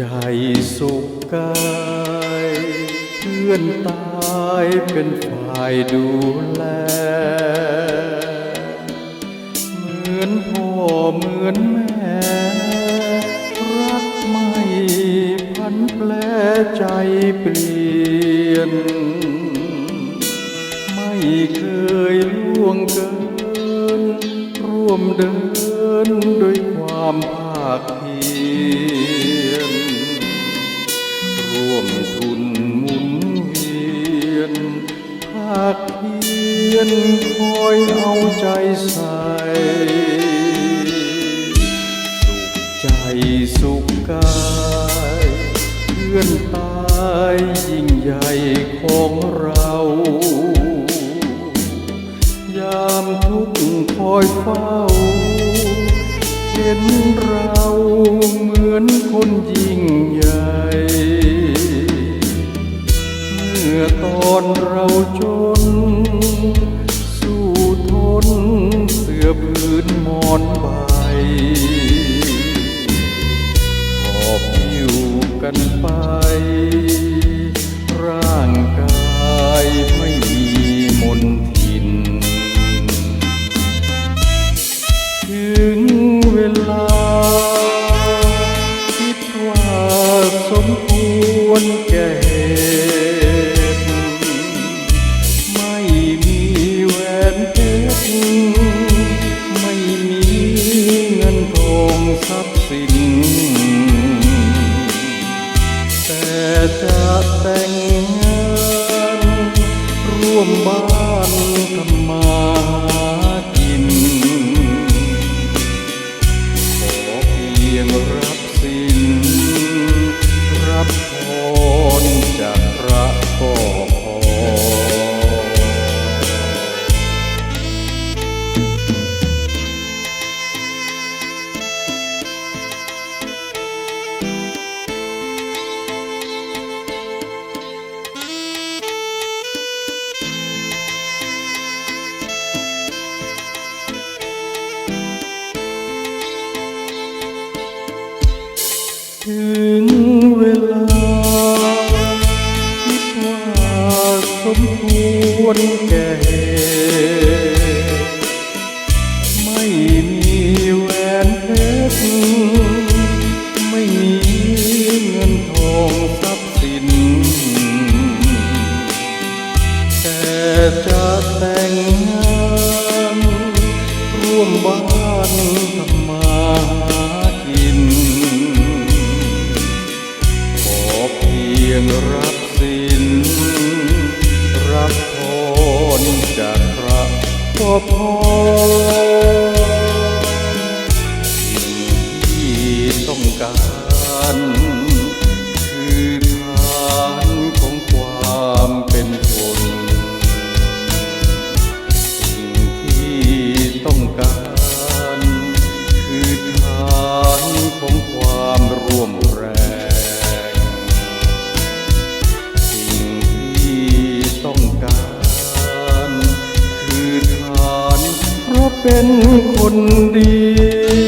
ใจสุกายเพื่อนตายเป็นฝ่ายดูแล เหมือนพ่อเหมือนแม่ รักไม่พันแปลใจเปลี่ยน ไม่เคยล่วงเกิน ร่วมเดินด้วยความภาคเพียร ร่วมทุนหมุนเวียนภาคเพียนคอยเอาใจใส่สุขใจสุขกายเพื่อนตายยิ่งใหญ่ของเรา ยามทุกข์คอยเฝ้า เห็นเราเหมือนคนยิ่งใหญ่ มื่อตอนเราจน สู้ทนเสื้อผืนหมอนใบหอบหิวกันไป ร่างกายไม่มีมนทิน ถึงเวลา คิดว่าสมควรแก่ มบ้านทำมาหากิน ขอเพียงรับสินรับพรจากพระก็พอ เป็นคนดี